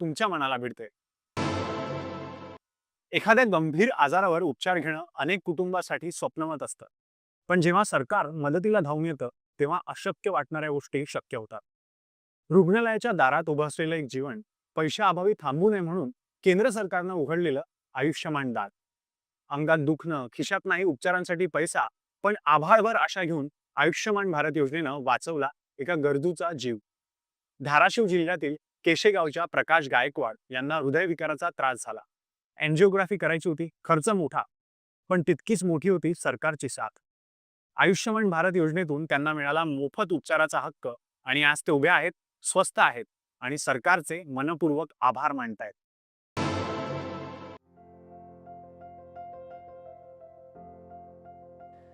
तुमच्या मनाला भिडते एखाद्या गंभीर आजारावर उपचार घेणं अनेक कुटुंबासाठी स्वप्नवत असतं. पण जेव्हा सरकार मदतीला धावून येतं तेव्हा अशक्य वाटणाऱ्या गोष्टी शक्य होतात. रुग्णालयाच्या दारात उभं असलेलं एक जीवन पैशाअभावी थांबू नये म्हणून केंद्र सरकारनं उघडलेलं आयुष्यमान दार अंगात दुखणं खिशात नाही उपचारांसाठी पैसा पण आभाळभर आशा घेऊन आयुष्यमान भारत योजनेनं वाचवला एका गरजूचा जीव. धाराशिव जिल्ह्यातील केशेगावच्या प्रकाश गायकवाड यांना हृदयविकाराचा त्रास झाला. एन्जिओग्राफी करायची होती खर्च मोठा पण तितकीच मोठी होती सरकारची साथ. आयुष्यमान भारत योजनेतून त्यांना मिळाला मोफत उपचाराचा हक्क आणि आज ते उभे आहेत स्वस्त आहेत आणि सरकारचे मनपूर्वक आभार मानतायत.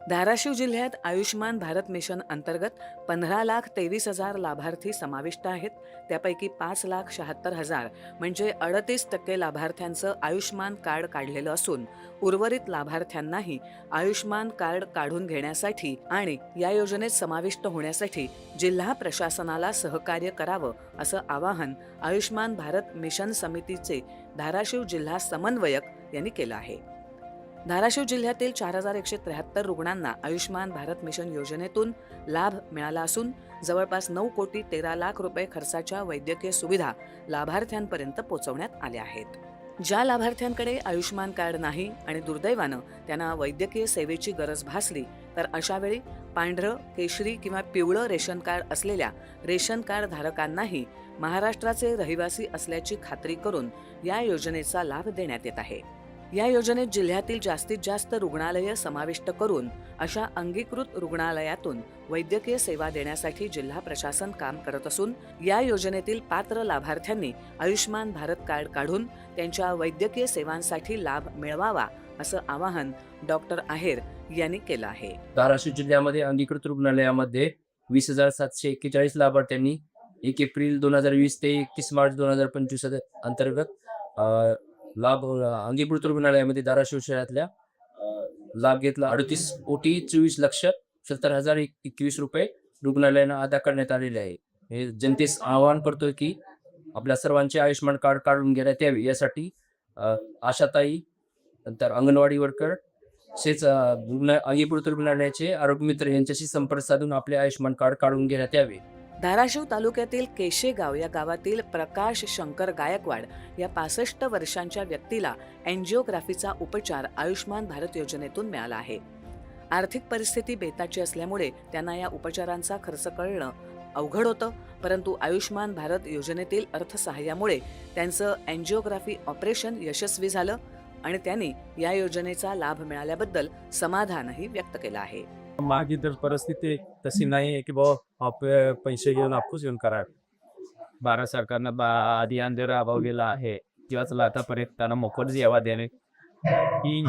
धाराशिव जिल्ह्यात आयुष्मान भारत मिशन अंतर्गत पंधरा लाख तेवीस हजार लाभार्थी समाविष्ट आहेत. त्यापैकी पाच लाख शहात्तर हजार म्हणजे अडतीस टक्के लाभार्थ्यांचं आयुष्मान कार्ड काढलेलं असून उर्वरित लाभार्थ्यांनाही आयुष्मान कार्ड काढून घेण्यासाठी आणि या योजनेत समाविष्ट होण्यासाठी जिल्हा प्रशासनाला सहकार्य करावं असं आवाहन आयुष्मान भारत मिशन समितीचे धाराशिव जिल्हा समन्वयक यांनी केलं आहे. धाराशिव जिल्ह्यातील चार हजार एकशे त्र्याहत्तर रुग्णांना आयुष्मान भारत मिशन योजनेतून लाभ मिळाला असून जवळपास नऊ कोटी तेरा लाख रुपये खर्चाच्या वैद्यकीय सुविधा लाभार्थ्यांपर्यंत पोहोचवण्यात आल्या आहेत. ज्या लाभार्थ्यांकडे आयुष्मान कार्ड नाही आणि दुर्दैवानं त्यांना वैद्यकीय सेवेची गरज भासली तर अशावेळी पांढरं केशरी किंवा पिवळं रेशन कार्ड असलेल्या रेशन कार्ड धारकांनाही महाराष्ट्राचे रहिवासी असल्याची खात्री करून या योजनेचा लाभ देण्यात येत आहे. या योजनेत जिल्ह्यातील जास्तीत जास्त रुग्णालयं समाविष्ट करून अशा अंगीकृत रुग्णालयातून वैद्यकीय सेवा देण्यासाठी जिल्हा प्रशासन काम करत असून या योजनेतील पात्र लाभार्थ्यांनी आयुष्मान भारत कार्ड काढून त्यांच्या वैद्यकीय सेवांसाठी लाभ मिळवावा असं आवाहन डॉक्टर आहेर यांनी केलं आहे. धाराशिव जिल्ह्यामध्ये अंगीकृत रुग्णालयामध्ये वीस हजार सातशे एक्केचाळीस लाभार्थ्यांनी एक एप्रिल दोन हजार वीस ते एकतीस मार्च दोन हजार पंचवीस अंतर्गत लाभ अ, अंगीकृत रुग्णालयामध्ये धाराशिव शहरातल्या लाभ घेतला. अडतीस कोटी चोवीस लक्ष सत्तर हजार एक- एकवीस रुपये रुग्णालयानं अदा करण्यात आलेले आहे. हे जनतेस आवाहन करतोय की आपल्या सर्वांचे आयुष्यमान कार्ड काढून घेण्यात यावे. यासाठी आशाताई नंतर अंगणवाडी वर्कर तसेच रुग्ण अंगीकृत रुग्णालयाचे आरोग्य मित्र यांच्याशी संपर्क साधून आपले आयुष्यमान कार्ड काढून घेण्यात यावे. धाराशिव तालुक्यातील केशेगाव या गावातील प्रकाश शंकर गायकवाड या पासष्ट वर्षांच्या व्यक्तीला अँजिओग्राफीचा उपचार आयुष्मान भारत योजनेतून मिळाला आहे. आर्थिक परिस्थिती बेताची असल्यामुळे त्यांना या उपचारांचा खर्च कळणं अवघड होतं परंतु आयुष्मान भारत योजनेतील अर्थसहाय्यामुळे त्यांचं अँजिओग्राफी ऑपरेशन यशस्वी झालं आणि त्यांनी या योजनेचा लाभ मिळाल्याबद्दल समाधानही व्यक्त केलं आहे. माझी तर परिस्थिती तशी नाही आहे की बाबा पैसे घेऊन आपूस घेऊन करा भारत सरकारनं बा आधी अंधेर राबवलेला आहे किंवाच आतापर्यंत त्यांना मोफत जेवा देणे की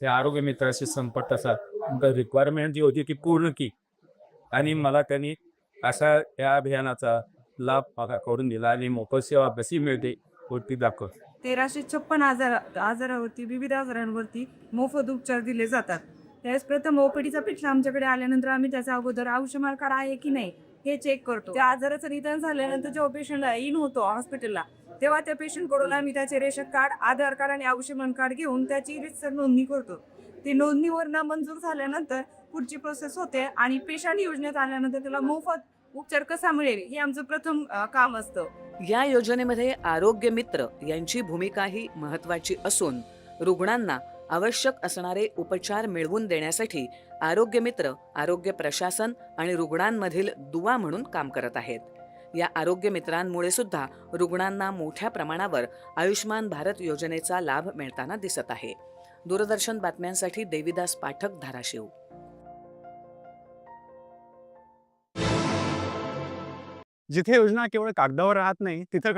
ते आरोग्य मित्राशी संपर्क तसा रिक्वायरमेंट जी होती ती पूर्ण की। आणि मला त्यांनी असा या अभियानाचा लाभ मला करून दिला आणि मोफत सेवा कशी मिळते होती दाखव. तेराशे छप्पन आजार आजारावरती विविध आजारांवरती मोफत उपचार दिले जातात. त्यावेळेस प्रथम ओपीडीचा पेशंट आमच्याकडे आल्यानंतर आम्ही त्याचा अगोदर आयुष्यमान कार्ड आहे की नाही हे चेक करतो. त्या आजाराचं निदान झाल्यानंतर जेव्हा पेशंटला इन होतो हॉस्पिटलला तेव्हा त्या पेशंटकडून आम्ही त्याचे रेशन कार्ड आधार कार्ड आणि आयुष्यमान कार्ड घेऊन त्याची रितसर नोंदणी करतो. ती नोंदणीवर ना मंजूर झाल्यानंतर पुढची प्रोसेस होते आणि पेशंट योजनेत आल्यानंतर त्याला मोफत उपचार कसा मिळेल हे आमचं प्रथम काम असतं. या योजनेमध्ये आरोग्य मित्र यांची भूमिकाही महत्वाची असून रुग्णांना आवश्यक असणारे उपचार मिळवून देण्यासाठी आरोग्य मित्र आरोग्य प्रशासन आणि रुग्णांमधील दुवा म्हणून काम करत आहेत. या आरोग्य मित्रांमुळे सुद्धा रुग्णांना मोठ्या प्रमाणावर आयुष्मान भारत योजनेचा लाभ मिळताना दिसत आहे. दूरदर्शन बातम्यांसाठी देविदास पाठक धाराशिव. जिथे योजना केवळ कागदावर राहत नाही तिथं